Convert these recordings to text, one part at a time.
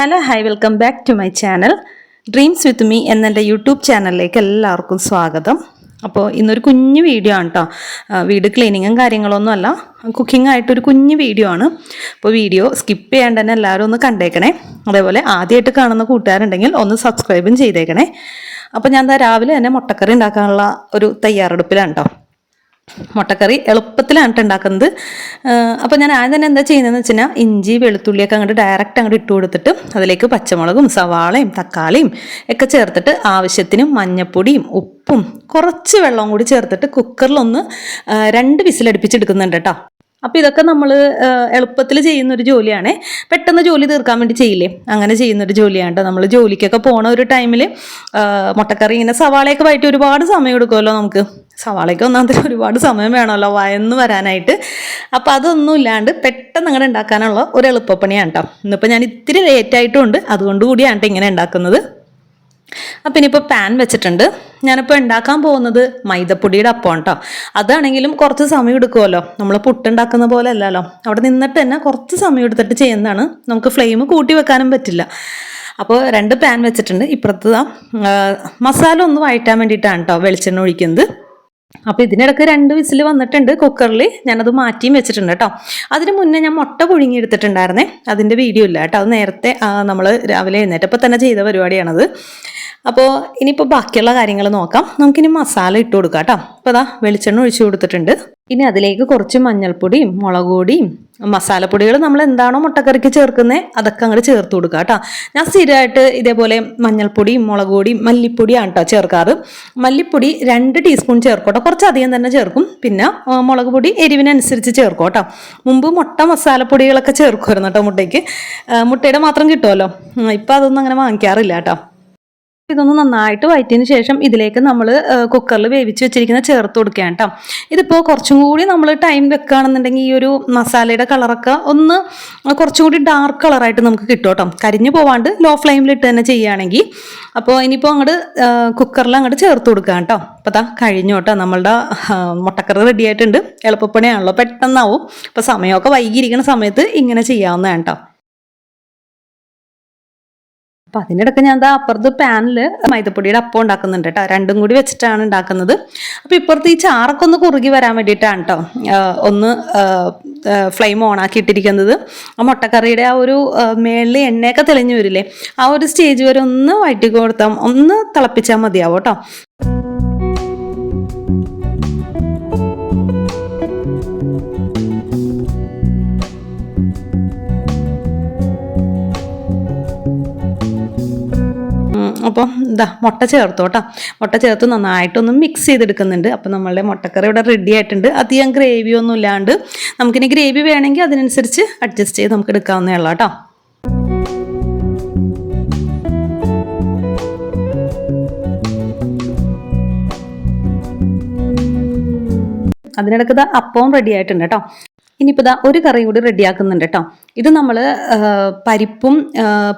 Hello hi welcome back to my channel dreams with me എന്നെന്റെ YouTube ചാനലിലേക്ക് എല്ലാവർക്കും സ്വാഗതം. അപ്പോൾ ഇന്നൊരു കുഞ്ഞു വീഡിയോ ആണ് കേട്ടോ വീട് ക്ലീനിങ്ങും കാര്യങ്ങളൊന്നും അല്ല. കുക്കിംഗ് ആയിട്ടൊരു കുഞ്ഞു വീഡിയോ ആണ്. അപ്പോൾ വീഡിയോ സ്കിപ്പ് ചെയ്യാണ്ട് തന്നെ എല്ലാവരും ഒന്ന് കണ്ടേക്കണേ. അതേപോലെ ആദ്യമായിട്ട് കാണുന്ന കൂട്ടുകാരുണ്ടെങ്കിൽ ഒന്ന് സബ്സ്ക്രൈബും ചെയ്തേക്കണേ. അപ്പോൾ ഞാൻ രാവിലെ തന്നെ മുട്ടക്കറി ഉണ്ടാക്കാനുള്ള ഒരു തയ്യാറെടുപ്പിലാണ് കേട്ടോ മുട്ടക്കറി എളുപ്പത്തിലാണ് ഉണ്ടാക്കുന്നത്. അപ്പോൾ ഞാൻ ആദ്യം തന്നെ എന്താ ചെയ്യുന്നതെന്ന് വെച്ച് കഴിഞ്ഞാൽ ഇഞ്ചി വെളുത്തുള്ളിയൊക്കെ അങ്ങോട്ട് ഡയറക്റ്റ് അങ്ങോട്ട് ഇട്ട് കൊടുത്തിട്ട് അതിലേക്ക് പച്ചമുളകും സവാളയും തക്കാളിയും ഒക്കെ ചേർത്തിട്ട് ആവശ്യത്തിന് മഞ്ഞപ്പൊടിയും ഉപ്പും കുറച്ച് വെള്ളവും കൂടി ചേർത്തിട്ട് കുക്കറിലൊന്ന് രണ്ട് വിസിലടുപ്പിച്ചെടുക്കുന്നുണ്ട് കേട്ടോ അപ്പോൾ ഇതൊക്കെ നമ്മൾ എളുപ്പത്തിൽ ചെയ്യുന്ന ഒരു ജോലിയാണേ. പെട്ടെന്ന് ജോലി തീർക്കാൻ വേണ്ടി ചെയ്യില്ലേ? അങ്ങനെ ചെയ്യുന്നൊരു ജോലിയാണ്. നമ്മൾ ജോലിക്കൊക്കെ പോണ ഒരു ടൈമിൽ മുട്ടക്കറി ഇങ്ങനെ സവാളയൊക്കെ വായിട്ട് ഒരുപാട് സമയം എടുക്കുമല്ലോ നമുക്ക്. സവാളയ്ക്ക് ഒന്നാമത്തെ ഒരുപാട് സമയം വേണമല്ലോ വയന്ന് വരാനായിട്ട്. അപ്പോൾ അതൊന്നും ഇല്ലാണ്ട് പെട്ടെന്ന് അങ്ങനെ ഉണ്ടാക്കാനുള്ള ഒരു എളുപ്പപ്പണിയാണ് കേട്ടോ ഇന്നിപ്പോൾ ഞാൻ ഇത്തിരി ആയിട്ടുണ്ട്. അതുകൊണ്ട് കൂടിയാണ് ഇങ്ങനെ ഉണ്ടാക്കുന്നത്. അപ്പം ഇനിയിപ്പോൾ പാൻ വെച്ചിട്ടുണ്ട്. ഞാനിപ്പോൾ ഉണ്ടാക്കാൻ പോകുന്നത് മൈദപ്പൊടിയുടെ അപ്പം കേട്ടോ അതാണെങ്കിലും കുറച്ച് സമയം എടുക്കുമല്ലോ നമ്മൾ പുട്ടുണ്ടാക്കുന്ന പോലെ അല്ലല്ലോ. അവിടെ നിന്നിട്ട് തന്നെ കുറച്ച് സമയം എടുത്തിട്ട് ചെയ്യുന്നതാണ്. നമുക്ക് ഫ്ലെയിം കൂട്ടി വെക്കാനും പറ്റില്ല. അപ്പോൾ രണ്ട് പാൻ വെച്ചിട്ടുണ്ട്. ഇപ്പുറത്ത് മസാല ഒന്ന് വഴറ്റാൻ വേണ്ടിയിട്ടാണ് കേട്ടോ വെളിച്ചെണ്ണ ഒഴിക്കുന്നത്. അപ്പോൾ ഇതിനിടയ്ക്ക് രണ്ട് വിസിൽ വന്നിട്ടുണ്ട് കുക്കറിൽ ഞാനത് മാറ്റിയും വെച്ചിട്ടുണ്ട് കേട്ടോ അതിന് മുന്നേ ഞാൻ മുട്ട പുഴുങ്ങി എടുത്തിട്ടുണ്ടായിരുന്നേ അതിന്റെ വീഡിയോ ഇല്ല കേട്ടോ അത് നേരത്തെ നമ്മൾ രാവിലെ എഴുന്നേറ്റപ്പോൾ തന്നെ ചെയ്ത പരിപാടിയാണത്. അപ്പോൾ ഇനിയിപ്പോൾ ബാക്കിയുള്ള കാര്യങ്ങൾ നോക്കാം. നമുക്കിനി മസാല ഇട്ട് കൊടുക്കാം കേട്ടോ അപ്പോൾ അതാ വെളിച്ചെണ്ണ ഒഴിച്ചു കൊടുത്തിട്ടുണ്ട്. ഇനി അതിലേക്ക് കുറച്ച് മഞ്ഞൾപ്പൊടിയും മുളക് പൊടിയും മസാലപ്പൊടികൾ നമ്മൾ എന്താണോ മുട്ടക്കറിക്ക് ചേർക്കുന്നത് അതൊക്കെ അങ്ങോട്ട് ചേർത്ത് കൊടുക്കുക കേട്ടോ ഞാൻ സ്ഥിരമായിട്ട് ഇതേപോലെ മഞ്ഞൾപ്പൊടിയും മുളക് പൊടിയും മല്ലിപ്പൊടിയാണ് കേട്ടോ ചേർക്കാറ്. മല്ലിപ്പൊടി രണ്ട് ടീസ്പൂൺ ചേർക്കോട്ടോ കുറച്ച് അധികം തന്നെ ചേർക്കും. പിന്നെ മുളക് പൊടി എരിവിനനുസരിച്ച് ചേർക്കും കേട്ടോ മുമ്പ് മുട്ട മസാലപ്പൊടികളൊക്കെ ചേർക്കുമായിരുന്നു കേട്ടോ മുട്ടയ്ക്ക്. മുട്ടയുടെ മാത്രം കിട്ടുമല്ലോ. ഇപ്പം അതൊന്നും അങ്ങനെ വാങ്ങിക്കാറില്ല കേട്ടോ ഇതൊന്ന് നന്നായിട്ട് വയറ്റിയതിന് ശേഷം ഇതിലേക്ക് നമ്മൾ കുക്കറിൽ വേവിച്ച് വെച്ചിരിക്കുന്ന ചേർത്ത് കൊടുക്കുകയാണ് കേട്ടോ. ഇതിപ്പോൾ കുറച്ചും കൂടി നമ്മൾ ടൈം വെക്കുകയാണെന്നുണ്ടെങ്കിൽ ഈ ഒരു മസാലയുടെ കളറൊക്കെ ഒന്ന് കുറച്ചും കൂടി ഡാർക്ക് കളറായിട്ട് നമുക്ക് കിട്ടും കേട്ടോ. കരിഞ്ഞു പോവാണ്ട് ലോ ഫ്ലെയിമിൽ ഇട്ട് തന്നെ ചെയ്യുകയാണെങ്കിൽ അപ്പോൾ ഇനിയിപ്പോൾ അങ്ങോട്ട് കുക്കറിൽ അങ്ങോട്ട് ചേർത്ത് കൊടുക്കുക കേട്ടോ. അപ്പോൾ അതാ കഴിഞ്ഞു കേട്ടോ. നമ്മളുടെ മുട്ടക്കറി റെഡി ആയിട്ടുണ്ട്. എളുപ്പപ്പണിയാണല്ലോ. പെട്ടെന്നാവും. അപ്പോൾ സമയമൊക്കെ വൈകിയിരിക്കുന്ന സമയത്ത് ഇങ്ങനെ ചെയ്യാവുന്നതാണ് കേട്ടോ. അപ്പം അതിനിടയ്ക്ക് ഞാൻ എന്താ അപ്പുറത്ത് പാനിൽ മൈദപ്പൊടിയുടെ അപ്പം ഉണ്ടാക്കുന്നുണ്ട് കേട്ടോ. രണ്ടും കൂടി വെച്ചിട്ടാണ് ഉണ്ടാക്കുന്നത്. അപ്പോൾ ഇപ്പുറത്ത് ഈ ചാറൊക്കെ ഒന്ന് കുറുകി വരാൻ വേണ്ടിയിട്ടാണ് കേട്ടോ. ഒന്ന് ഫ്ലെയിം ഓൺ ആക്കി ഇട്ടിരിക്കുന്നത് ആ മുട്ടക്കറിയുടെ ആ ഒരു മേളിൽ എണ്ണയൊക്കെ തെളിഞ്ഞു വരില്ലേ? ആ ഒരു സ്റ്റേജ് വരെ ഒന്ന് വയറ്റി കൊടുത്താൽ ഒന്ന് തിളപ്പിച്ചാൽ മതിയാവും കേട്ടോ. അപ്പോൾ ഇതാ മുട്ട ചേർത്തു കേട്ടോ. മുട്ട ചേർത്ത് നന്നായിട്ടൊന്ന് മിക്സ് ചെയ്തെടുക്കുന്നുണ്ട്. അപ്പോൾ നമ്മളുടെ മുട്ടക്കറി ഇവിടെ റെഡി ആയിട്ടുണ്ട്. അധികം ഗ്രേവി ഒന്നും ഇല്ലാണ്ട് നമുക്കിനി ഗ്രേവി വേണമെങ്കിൽ അതിനനുസരിച്ച് അഡ്ജസ്റ്റ് ചെയ്ത് നമുക്ക് എടുക്കാവുന്നേ ഉള്ളൂ കേട്ടോ. അതിനിടയ്ക്ക് അപ്പവും റെഡി ആയിട്ടുണ്ട് കേട്ടോ. ഇനിയിപ്പോൾ ഇതാ ഒരു കറിയും കൂടി റെഡിയാക്കുന്നുണ്ട് കേട്ടോ ഇത് നമ്മൾ പരിപ്പും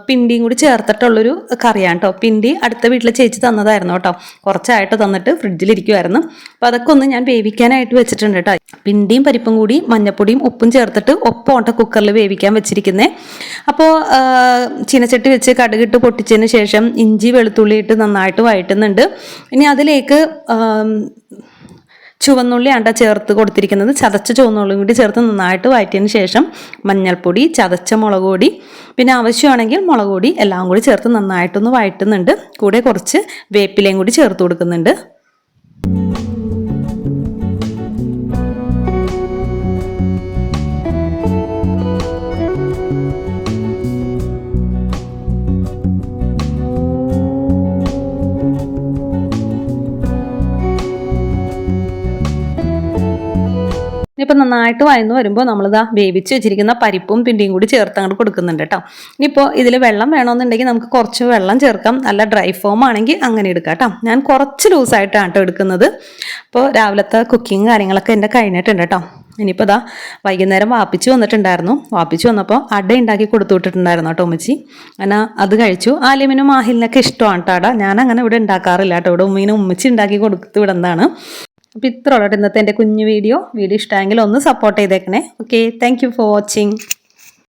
പിണ്ടിയും കൂടി ചേർത്തിട്ടുള്ളൊരു കറിയാണ് കേട്ടോ പിണ്ടി അടുത്ത വീട്ടിലെ ചേച്ചി തന്നതായിരുന്നു കേട്ടോ കുറച്ചായിട്ട് തന്നിട്ട് ഫ്രിഡ്ജിലിരിക്കുമായിരുന്നു അപ്പോൾ അതൊക്കെ ഒന്ന് ഞാൻ വേവിക്കാനായിട്ട് വെച്ചിട്ടുണ്ട് കേട്ടോ പിണ്ടിയും പരിപ്പും കൂടി മഞ്ഞപ്പൊടിയും ഉപ്പും ചേർത്തിട്ട് ഒപ്പോട്ട കുക്കറിൽ വേവിക്കാൻ വെച്ചിരിക്കുന്നത് അപ്പോൾ ചീനച്ചട്ടി വെച്ച് കടുകിട്ട് പൊട്ടിച്ചതിന് ശേഷം ഇഞ്ചി വെളുത്തുള്ളി ഇട്ട് നന്നായിട്ട് വഴറ്റുന്നുണ്ട്. ഇനി അതിലേക്ക് ചുവന്നുള്ളിയാണ് ചേർത്ത് കൊടുത്തിരിക്കുന്നത് ചതച്ച ചുവന്നുള്ളിയും കൂടി ചേർത്ത് നന്നായിട്ട് വഴറ്റിയതിന് ശേഷം മഞ്ഞൾപ്പൊടി ചതച്ച മുളക് പൊടി പിന്നെ ആവശ്യമാണെങ്കിൽ മുളക് പൊടി എല്ലാം കൂടി ചേർത്ത് നന്നായിട്ടൊന്ന് വഴറ്റുന്നുണ്ട്. കൂടെ കുറച്ച് വേപ്പിലയും കൂടി ചേർത്ത് കൊടുക്കുന്നുണ്ട്. ഇപ്പം നന്നായിട്ട് വഴന്നു വരുമ്പോൾ നമ്മളിതാ വേവിച്ച് വെച്ചിരിക്കുന്ന പരിപ്പും പിണ്ടിയും കൂടി ചേർത്ത് അങ്ങോട്ട് കൊടുക്കുന്നുണ്ട് കേട്ടോ ഇനിയിപ്പോൾ ഇതിൽ വെള്ളം വേണമെന്നുണ്ടെങ്കിൽ നമുക്ക് കുറച്ച് വെള്ളം ചേർക്കാം. നല്ല ഡ്രൈ ഫോം ആണെങ്കിൽ അങ്ങനെ എടുക്കാം കേട്ടോ ഞാൻ കുറച്ച് ലൂസായിട്ടാണ് കേട്ടോ എടുക്കുന്നത്. അപ്പോൾ രാവിലത്തെ കുക്കിങ് കാര്യങ്ങളൊക്കെ എന്റെ കഴിഞ്ഞിട്ടുണ്ട് കേട്ടോ ഇനിയിപ്പോൾ ഇതാ വൈകുന്നേരം വാപ്പിച്ചു വന്നിട്ടുണ്ടായിരുന്നു. വാപ്പിച്ചു വന്നപ്പോൾ അട ഉണ്ടാക്കി കൊടുത്തു വിട്ടിട്ടുണ്ടായിരുന്നു കേട്ടോ ഉമ്മച്ചി. അങ്ങനെ അത് കഴിച്ചു. ആലിമിനും മാഹിലിനൊക്കെ ഇഷ്ടമാണ് കേട്ടോ അട. ഞാൻ അങ്ങനെ ഇവിടെ ഉണ്ടാക്കാറില്ല കേട്ടോ ഇവിടെ ഉമ്മീനും ഉമ്മച്ചി ഉണ്ടാക്കി കൊടുത്തു വിടുന്നതാണ്. അപ്പം ഇത്ര ഇന്നത്തെ എന്റെ കുഞ്ഞു വീഡിയോ. വീഡിയോ ഇഷ്ടമായെങ്കിൽ ഒന്ന് സപ്പോർട്ട് ചെയ്തേക്കണേ. Okay thank for watching